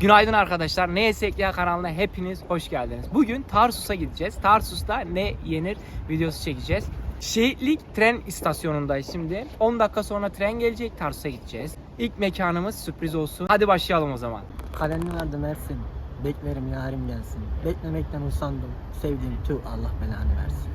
Günaydın arkadaşlar. Ne Yesek Ya kanalına hepiniz hoş geldiniz. Bugün Tarsus'a gideceğiz. Tarsus'ta ne yenir videosu çekeceğiz. Şehitlik tren istasyonundayız şimdi. 10 dakika sonra tren gelecek. Tarsus'a gideceğiz. İlk mekanımız sürpriz olsun. Hadi başlayalım o zaman. Kalemini verdim Ersin. Beklerim yarim gelsin. Beklemekten usandım. Sevdiğim tüh Allah belanı versin.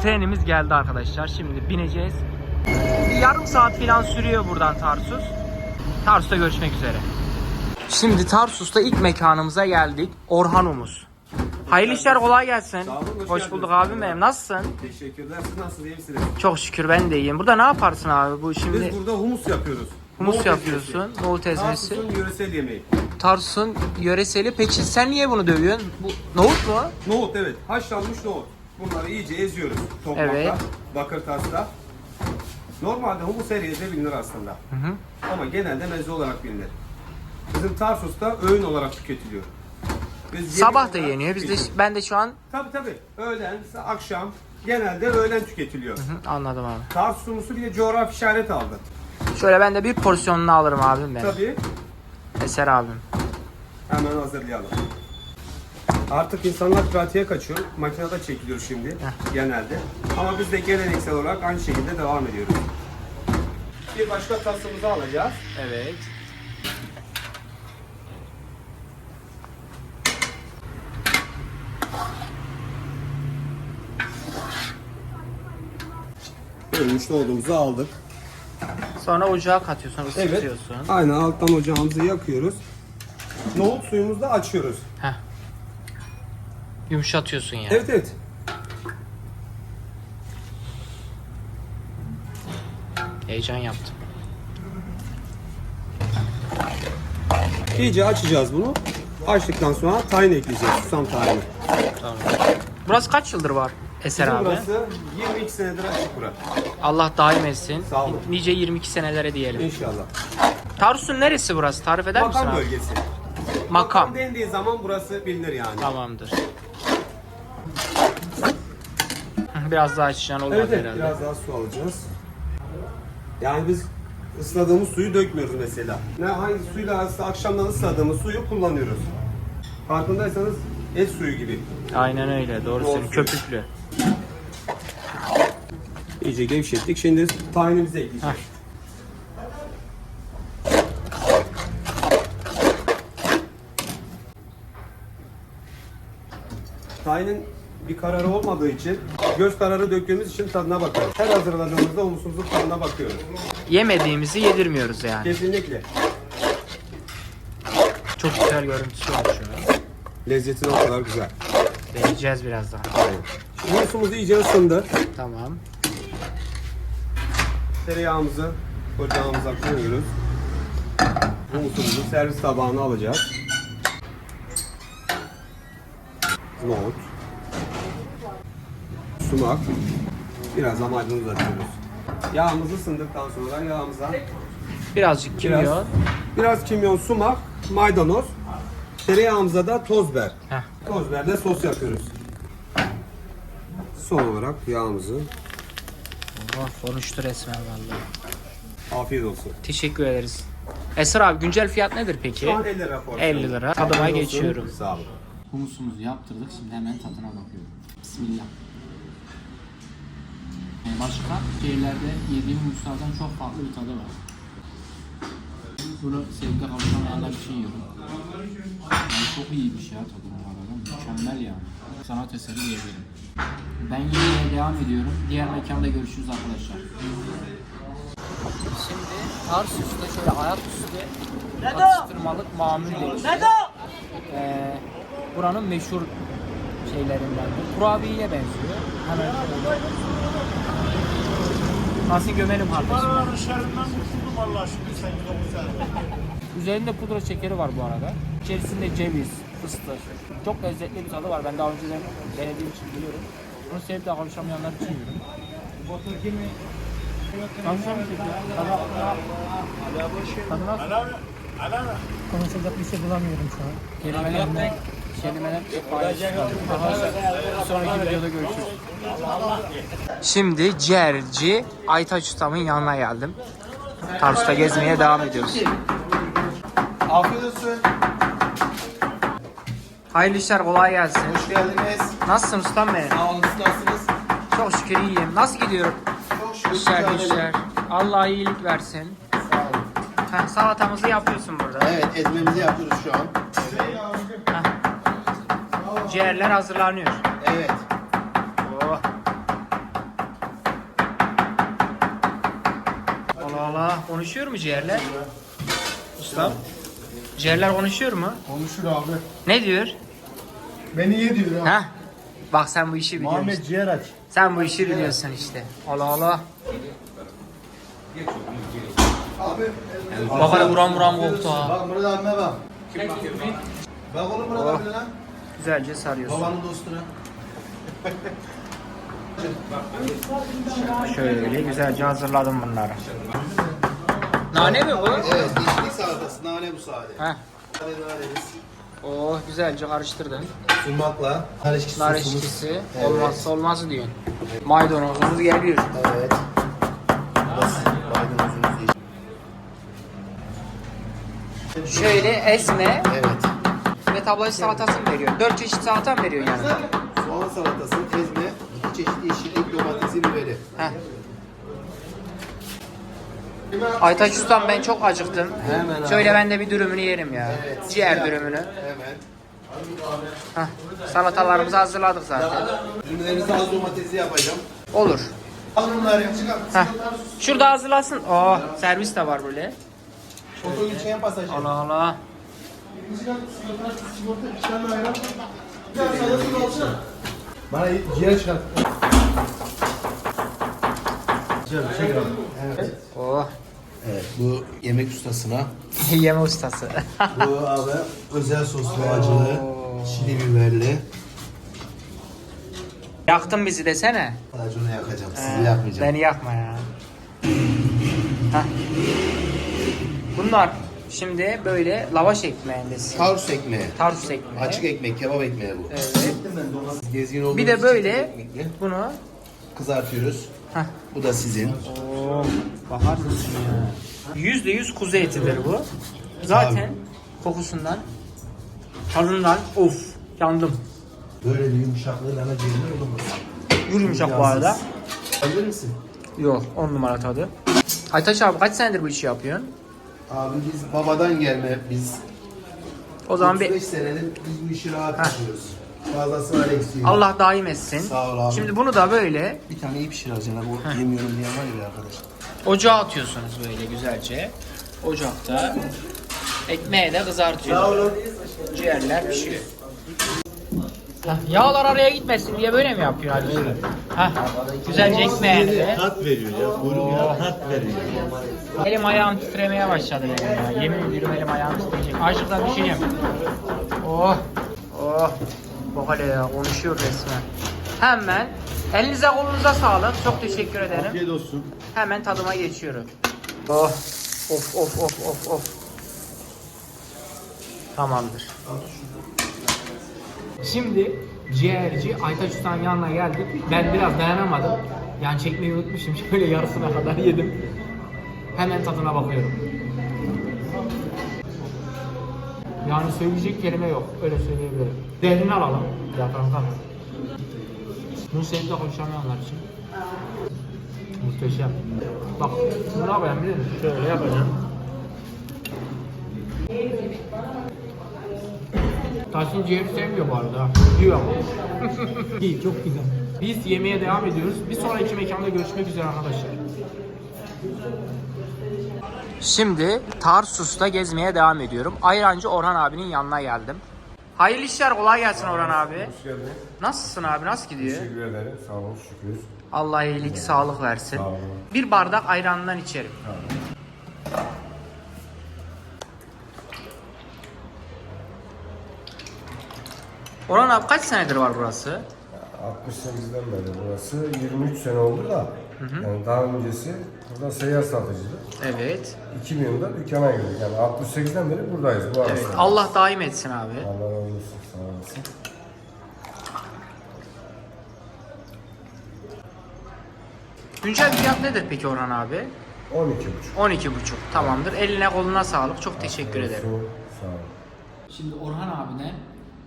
Trenimiz geldi arkadaşlar. Şimdi bineceğiz. Bir yarım saat falan sürüyor buradan Tarsus. Tarsus'ta görüşmek üzere. Şimdi Tarsus'ta ilk mekanımıza geldik. Orhanumuz. Hayırlı işler kolay gelsin. Sağ olun, hoş Hoş geldiniz. bulduk abim benim. Nasılsın? Teşekkürler. Siz nasılsınız? iyi misiniz? Çok şükür ben de iyiyim. Burada ne yaparsın abi? Bu şimdi Biz burada humus yapıyoruz. humus Nohut yapıyorsun. ezmesi. Nohut ezmesi. Tarsus'un yöresel yemeği. Tarsus'un yöreseli. Peki sen niye bunu dövüyorsun? Bu nohut mu? Nohut evet. Haşlanmış nohut. Bunları iyice eziyoruz. Tokmakta, Evet. bakır tasta. Normalde humus her yerde bilinir aslında. Hı hı. Ama genelde meze olarak bilinir. Bizim Tarsus'ta öğün olarak tüketiliyor. Biz Sabah da yeniyor. Biz de ben de şu an Tabii tabii. Öğlen, akşam genelde öğlen tüketiliyor. Hı, anladım abi. Tarsus humusu bir de coğrafi işaret aldı. Şöyle ben de bir porsiyonunu alırım abim benim. Tabii. Eser abim. Hemen hazırlayalım. Artık insanlar pratiğe kaçıyor. Makinede çekiliyor şimdi genelde. Ama biz de geleneksel olarak aynı şekilde devam ediyoruz. Bir başka tasımızı alacağız. Evet. Ölmüş nohudumuzu aldık. Sonra ocağa katıyorsun, ısıtıyorsun. Aynen alttan ocağımızı yakıyoruz. Nohut suyumuzu da açıyoruz. Heh. Yumuşatıyorsun yani. Evet evet. Heyecan yaptım. İyice açacağız bunu. Açtıktan sonra tahin ekleyeceğiz. Susam tahini. Tamam. Burası kaç yıldır var Eser Bizim abi? burası 22 senedir açık bura. Allah daim etsin. Sağ olun. Nice 22 senelere diyelim. İnşallah. Tarsus'un neresi burası? Tarif eder misin Makam abi? bölgesi. Makam. dendiği zaman burası bilinir yani. Tamamdır. Hı, Biraz daha açacaksın olmaz Evet, evet herhalde. biraz daha su alacağız. Yani biz ısladığımız suyu dökmüyoruz mesela. Ne hangi suyla aslında akşamdan ısladığımız suyu kullanıyoruz. Farkındaysanız et suyu gibi. Aynen öyle. Doğru Doğru söylüyorsun. Köpüklü. İyice gevşettik. Şimdi tahinimizi ekleyeceğiz. Tahinin bir kararı olmadığı için göz kararı döktüğümüz için tadına bakarız. Her hazırladığımızda humusumuzun tadına bakıyoruz. Yemediğimizi yedirmiyoruz yani. Kesinlikle. Çok güzel görüntüsü şu an. Lezzeti o kadar güzel. Deneyeceğiz birazdan. Şimdi humusumuz iyice ısındı. Tamam. Tereyağımızı ocağımıza koyuyoruz. Humusumuzu servis tabağına alacağız. Nohut. Sumak. Biraz da maydanoz atıyoruz. Yağımız ısındıktan sonra yağımıza Birazcık kimyon. biraz, biraz kimyon, sumak, maydanoz. Tereyağımıza da toz biber. Heh. Toz biberle sos yapıyoruz. Son olarak yağımızı. Oh, konuştu resmen vallahi. Afiyet olsun. Teşekkür ederiz. Esra abi güncel fiyat nedir peki? Şu an 50 lira porsiyon. 50 lira. Tadıma geçiyorum. Sağ olun. Humusumuzu yaptırdık. Şimdi hemen tadına bakıyorum. Bismillah. Yani Başka şehirlerde yediğim humuslardan çok farklı bir tadı var. Bunu sevgide kavuşamayanlar için yiyorum. Yani çok iyiymiş ya tadı bu arada. Mükemmel yani. Sanat eseri diyebilirim. Ben yemeye devam ediyorum. Diğer mekanda görüşürüz arkadaşlar. Şimdi Tarsus'ta şöyle ayaküstü atıştırmalık mamul geçiyor. Ee, buranın meşhur şeylerinden. Kurabiyeye benziyor. Hemen şöyle. Nasıl gömelim kardeşim? Dışarıdan kurtuldum Allah şükür sen güzel. Üzerinde pudra şekeri var bu arada. İçerisinde ceviz, fıstık. Çok lezzetli bir tadı var. Ben daha önceden denediğim için biliyorum. Bunu sevip de kavuşamayanlar için yiyorum. Kavuşamayacak ya. Tadı, tadı nasıl? Alana, alana. Konuşacak bir şey bulamıyorum şu an. Kelimeler, kelimeler bir sonraki videoda görüşürüz. Şimdi ciğerci Aytaç Ustam'ın yanına geldim. Tarsus'ta gezmeye devam ediyoruz. Afiyet olsun. Hayırlı işler kolay gelsin. Hoş geldiniz. Nasılsın ustam benim? Sağ olun, siz nasılsınız? Çok şükür iyiyim. Nasıl gidiyor? Çok şükür. İşler güçler. Allah iyilik versin. Sağ olun. Heh, salatamızı yapıyorsun burada. Evet, ezmemizi yapıyoruz şu an. Ciğerler hazırlanıyor. Evet. Oh. Allah Allah. Konuşuyor mu ciğerler? Ustam. Ciğerler konuşuyor mu? Konuşur abi. Ne diyor? Beni ye diyor ha. Ha? Bak sen bu işi biliyorsun. Muhammed işte. ciğer aç. Sen bu işi biliyorsun işte. Allah Allah. Bak hele buram buram koktu ha. Bak Murat abime bak. Bak oğlum Murat abine lan. Güzelce sarıyorsun. Babanın dostuna. Şöyle güzelce hazırladım bunları. Nane mi bu? Evet, yeşillik salatası. Nane bu sade. Heh. Oh güzelce karıştırdın. Sumakla. Nar eşkisi Nar eşkisi Evet. olmazsa olmazı diyorsun. Maydanozumuz geliyor. Evet. Basit. Maydanozumuz yeşil. Şöyle ezme Evet. Ve tablacı salatası mı veriyor? Dört çeşit salata veriyor yani? Soğan salatası, ezme, iki çeşit yeşillik, domatesi, biberi. Heh. Aytaç Ustam ben çok acıktım. Hemen abi. Şöyle ben de bir dürümünü yerim ya. Evet. Ciğer dürümünü. Hemen. Heh. Salatalarımızı hazırladık zaten. Ürünlerimizi az domatesi yapacağım. Olur. Al bunları. Heh. Şurada hazırlasın. Oh servis de var böyle. Oto geçen pasajı. Allah Allah. Bana ciğer çıkart. Oh. Evet bu yemek ustasına. Yeme ustası. Bu abi özel soslu acılı, çili biberli. Yaktın bizi desene. Acını yakacağım, sizi yakmayacağım. Beni yakma ya. Heh. Bunlar şimdi böyle lavaş ekmeğindesin. Tarsus ekmeği. Tarsus ekmeği. Açık ekmek, kebap ekmeği bu. Evet. Gezgin Bir de için böyle bunu kızartıyoruz. Heh. Bu da sizin. Oo, bakar mısın ya? Yüzde yüz kuzu etidir bu. Zaten kokusundan, tadından of yandım. Böyle bir yumuşaklığı bana ciğerine olamaz. Yumuşak bu arada. Alır misin? Yok on numara tadı. Aytaç abi kaç senedir bu işi yapıyorsun? Abi biz babadan gelme biz O zaman bir 35 senedir biz bu işi rahat yapıyoruz. Fazlası var eksiği. yok. Allah daim etsin. Sağ ol abi. Şimdi bunu da böyle Bir tane iyi pişir alacaksın abi. O yemiyorum diyen var ya bir arkadaş. ocağa atıyorsunuz böyle güzelce. Ocakta ekmeği de kızartıyor. Ciğerler pişiyor. Heh, yağlar araya gitmesin diye böyle mi yapıyor Ali Usta? Heh, güzelce ekmeğini de. Tat veriyor ya. Kuyruk ya tat veriyor. Elim ayağım titremeye başladı benim ya. Yemin ediyorum elim ayağım titreyecek. Açlıktan düşeceğim. Oh. Oh. Bak hele ya konuşuyor resmen. Hemen elinize kolunuza sağlık. Çok teşekkür ederim. Afiyet olsun. Hemen tadıma geçiyorum. Oh. Of of of of of. Tamamdır. Şimdi ciğerci Aytaç Usta'nın yanına geldik. Ben biraz dayanamadım. Yani çekmeyi unutmuşum. Şöyle yarısına kadar yedim. Hemen tadına bakıyorum. Yani söyleyecek kelime yok. Öyle söyleyebilirim. Zehrini alalım. Ya kanka. Bunu seninle konuşamayanlar için. Muhteşem. Bak bunu ne yapacağım biliyor musun? Şöyle yapacağım. Tahsin ciğeri sevmiyor bu arada. Yiyor ama. İyi çok güzel. Biz yemeğe devam ediyoruz. Bir sonraki mekanda görüşmek üzere arkadaşlar. Şimdi Tarsus'ta gezmeye devam ediyorum. Ayrancı Orhan abinin yanına geldim. Hayırlı işler kolay gelsin Orhan abi. Hoş geldin. Nasılsın abi nasıl gidiyor? Teşekkür ederim. Sağ ol, şükür. Allah iyilik sağlık versin. Sağ olun. Bir bardak ayranından içerim. Orhan abi kaç senedir var burası? 68'den beri burası 23 sene oldu da yani daha öncesi burada seyyar satıcıydı. Evet. 2000 yılında dükkana girdik yani 68'den beri buradayız bu arada. Evet. Allah daim etsin abi. Allah razı olsun sağ olasın. Güncel fiyat nedir peki Orhan abi? 12,5. 12,5 tamamdır. Eline koluna sağlık. Çok teşekkür ederim. Sağ ol. Şimdi Orhan abine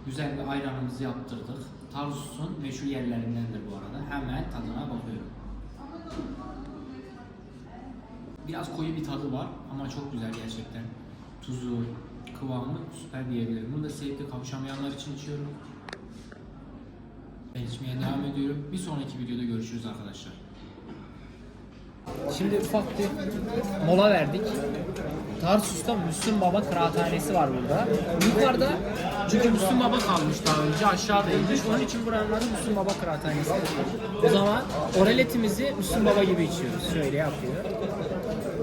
güzel bir ayranımızı yaptırdık. Tarsus'un meşhur yerlerindendir bu arada. Hemen tadına bakıyorum. Biraz koyu bir tadı var ama çok güzel gerçekten. Tuzu, kıvamı süper diyebilirim. Bunu da sevip de kavuşamayanlar için içiyorum. Ben içmeye devam ediyorum. Bir sonraki videoda görüşürüz arkadaşlar. Şimdi ufak bir mola verdik. Tarsus'ta Müslüm Baba Kıraathanesi var burada. Yukarıda çünkü Müslüm Baba kalmış daha önce aşağıdaymış. Onun için buranın adı Müslüm Baba Kıraathanesi. O zaman oraletimizi Müslüm Baba gibi içiyoruz. Şöyle yapıyor.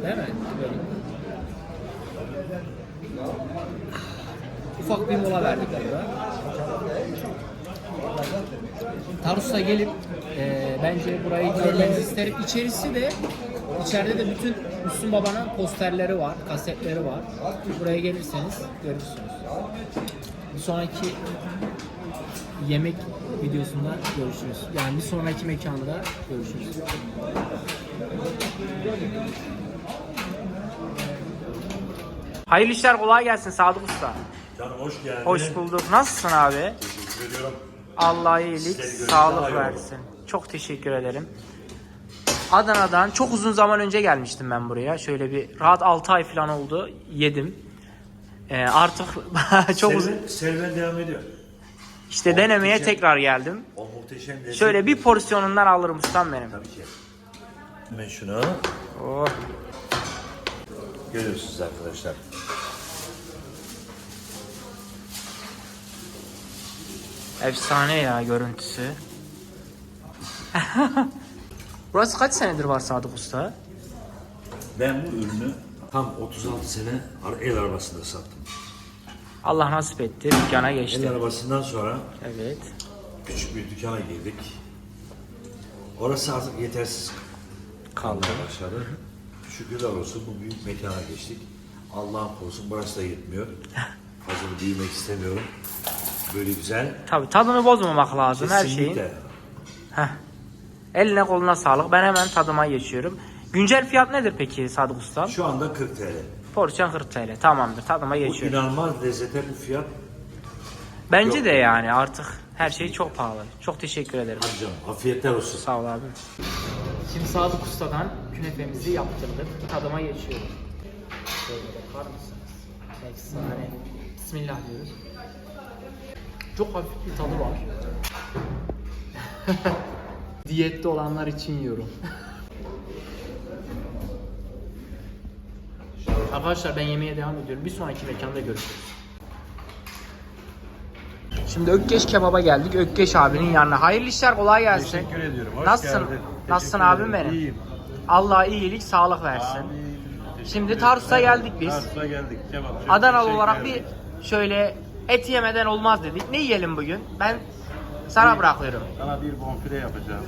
Değil mi? Böyle. Ufak bir mola verdik burada. Tarsus'a gelip e, bence burayı görmenizi isterim. İçerisi de içeride de bütün Müslüm Baba'nın posterleri var, kasetleri var. Buraya gelirseniz görürsünüz. Bir sonraki yemek videosunda görüşürüz. Yani bir sonraki mekanda görüşürüz. Hayırlı işler kolay gelsin Sadık Usta. Canım hoş geldin. Hoş bulduk. Nasılsın abi? Teşekkür ediyorum. Allah iyilik, sağlık versin. Çok teşekkür ederim. Adana'dan çok uzun zaman önce gelmiştim ben buraya. Şöyle bir rahat 6 ay falan oldu. Yedim. Ee, artık çok uzun. Serüven, devam ediyor. İşte denemeye tekrar geldim. O muhteşem lezzet. Şöyle bir porsiyonundan alırım ustam benim. Tabii ki. Hemen şunu Oh. görüyorsunuz arkadaşlar. Efsane ya görüntüsü. Burası kaç senedir var Sadık Usta? Ben bu ürünü tam 36 sene el arabasında sattım. Allah nasip etti. Dükkana El geçti. arabasından sonra Evet. küçük bir dükkana girdik. Orası artık yetersiz Kaldı. kalmaya başladı. Şükürler olsun bu büyük mekana geçtik. Allah'ın korusun burası da yetmiyor. Fazla büyümek istemiyorum. Böyle güzel. Tabii tadını bozmamak lazım her şeyin. Kesinlikle. Heh. Eline koluna sağlık. Ben hemen tadıma geçiyorum. Güncel fiyat nedir peki Sadık Usta? Şu anda 40 TL. Porsiyon 40 TL. Tamamdır. Tadıma Bu geçiyorum. inanılmaz lezzete bu fiyat Bence Yok. de yani artık her şey çok pahalı. Çok teşekkür ederim. Hadi canım afiyetler olsun. Sağ ol abi. Şimdi Sadık Usta'dan künefemizi yaptırdık. Tadıma geçiyorum. Şöyle bakar mısınız? Efsane. Bismillah diyoruz. Çok hafif bir tadı var. Diyette olanlar için yiyorum. Arkadaşlar ben yemeğe devam ediyorum. Bir sonraki mekanda görüşürüz. Şimdi Ökkeş Kebap'a geldik. Ökkeş abinin yanına. Hayırlı işler kolay gelsin. Teşekkür ediyorum. Hoş Nasılsın? geldin. Nasılsın Teşekkür abim ederim. benim? İyiyim. Allah iyilik, sağlık versin. Amin. Teşekkür Şimdi. Tarsus'a geldik biz. Tarsus'a geldik. Kebapçı. Adanalı olarak bir şöyle et yemeden olmaz dedik. Ne yiyelim bugün? Ben sana bırakıyorum. Sana bir bonfile yapacağım.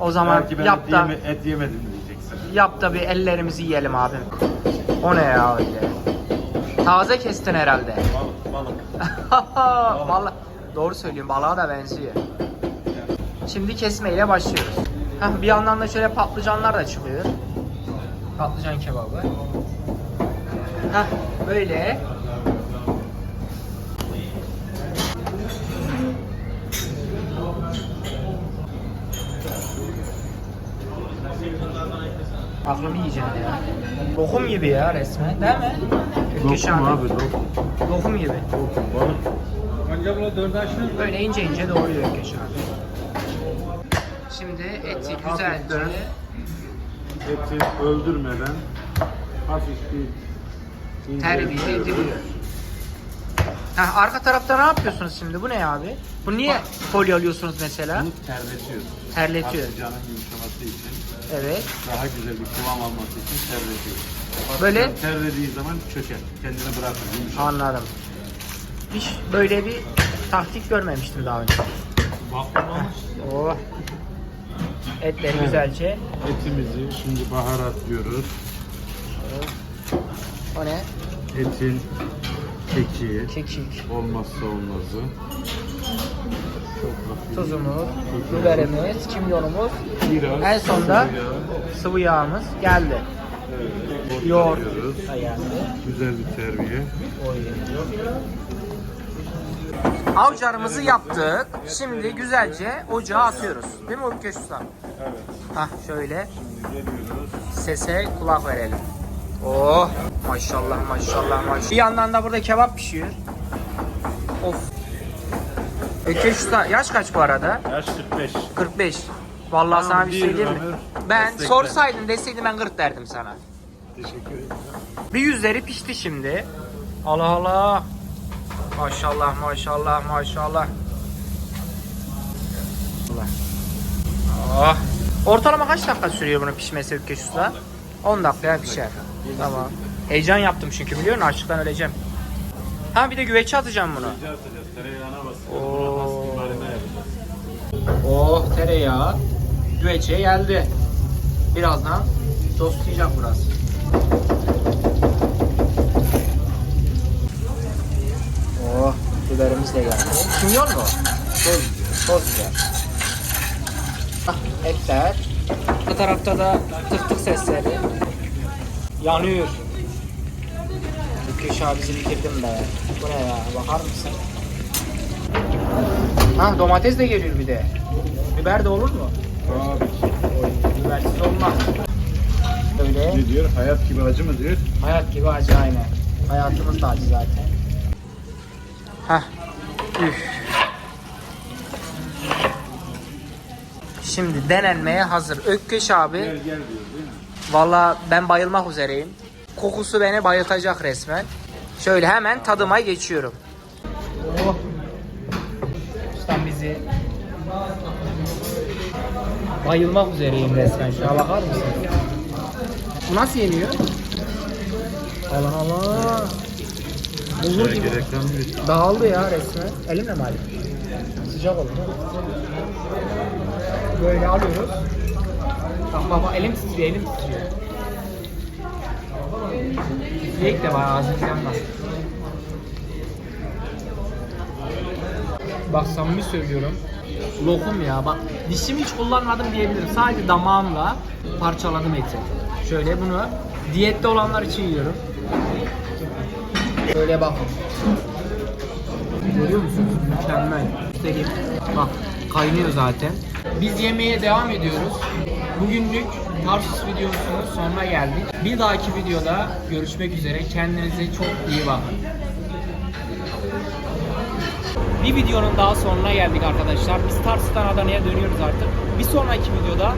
O zaman Belki ben yap et, da yeme, et yemedim diyeceksin. yap da bir ellerimizi yiyelim abim. O ne ya öyle? Taze kestin herhalde. Balık, balık. Vallahi doğru söylüyorum. Balığa da benziyor. Şimdi kesmeyle başlıyoruz. Heh, bir yandan da şöyle patlıcanlar da çıkıyor. Patlıcan kebabı. Heh, böyle. Aklımı yiyeceğim ya. Lokum gibi ya resmen değil mi? Lokum abi, lokum. Lokum gibi. Balık. Böyle ince ince doğruyor Ökkeş abi. Şimdi eti güzelce Eti öldürmeden hafif bir terbiye ediliyor. Heh, arka tarafta ne yapıyorsunuz şimdi? Bu ne abi? Bu niye folyo alıyorsunuz mesela? Bunu terletiyoruz. Terletiyor. Patlıcanın yumuşaması için, Evet. daha güzel bir kıvam alması için terletiyoruz. Böyle Yani terlediği zaman çöker. Kendini bırakır, yumuşar. anladım. Hiç böyle bir taktik görmemiştim daha önce. Baklavamız. Oh. Etleri güzelce. Etimizi şimdi baharatlıyoruz. O ne? Etin keki Kekik, olmazsa olmazı. Tuzumuz, biberimiz, kimyonumuz. En sonda sıvı yağ. sıvı yağımız geldi. Yoğurt da geldi. Güzel bir terbiye. Avcarımızı yaptık. Şimdi güzelce ocağa atıyoruz. Değil mi Ökkeş Usta? Evet. Hah şöyle sese kulak verelim. Oh maşallah maşallah maşallah. Bir yandan da burada kebap pişiyor. Of. Ökkeş Usta yaş kaç bu arada? Yaş 45. 45. Vallahi sana bir şey değil diyeyim mi? Ömür. Ben Destekle. sorsaydın deseydin ben 40 derdim sana. Teşekkür ederim. Bir yüzleri pişti şimdi. Allah Allah. Maşallah maşallah maşallah. Allah. Oh. Ortalama kaç dakika sürüyor bunun pişmesi Ökkeş Usta? 10 dakikaya pişer. Tamam. Heyecan yaptım çünkü biliyor musun? Açlıktan öleceğim. Ha bir de güveçe atacağım bunu. Rica atacağız. Tereyağına basacağız. Oo. Yapacağız. Oh tereyağı güveçe geldi. Birazdan tostlayacak burası. Oh biberimiz de geldi. Kimyon mu? Biber. Toz biber. Ah, etler. Bu tarafta da tık tık sesleri. Yanıyor. Mükkeş abi bizi bitirdim be. Bu ne ya? Bakar mısın? Ha domates de geliyor bir de. Biber de olur mu? Ki. Bibersiz olmaz. Böyle Ne diyor? Hayat gibi acı mı diyor? hayat gibi acı aynen. Hayatımız da acı zaten. Hah. Üf. Şimdi denenmeye hazır. Ökkeş abi. Gel gel diyor değil mi? Valla ben bayılmak üzereyim. Kokusu beni bayıltacak resmen. Şöyle hemen tadıma geçiyorum. Oh. Bizi bayılmak üzereyim resmen. Şuna bakar mısın? Nasıl yeniyor? Allah Allah. Şöyle gibi. Dağıldı ya resmen. Elimle mi? Sıcak oldu. Böyle alıyoruz. Bak bak elim titriyor, elim titriyor. Titreyek de var ağzınız yanmaz. Bak samimi söylüyorum. Lokum ya bak dişimi hiç kullanmadım diyebilirim. Sadece damağımla parçaladım eti. Şöyle bunu diyette olanlar için yiyorum. Şöyle bakın. Görüyor musunuz? Mükemmel. Göstereyim. Bak kaynıyor zaten. Biz yemeğe devam ediyoruz. Bugünlük Tarsus videosunun sonuna geldik. Bir dahaki videoda görüşmek üzere. Kendinize çok iyi bakın. Bir videonun daha sonuna geldik arkadaşlar. Biz Tarsus'tan Adana'ya dönüyoruz artık. Bir sonraki videoda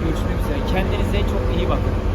görüşmek üzere. Kendinize çok iyi bakın.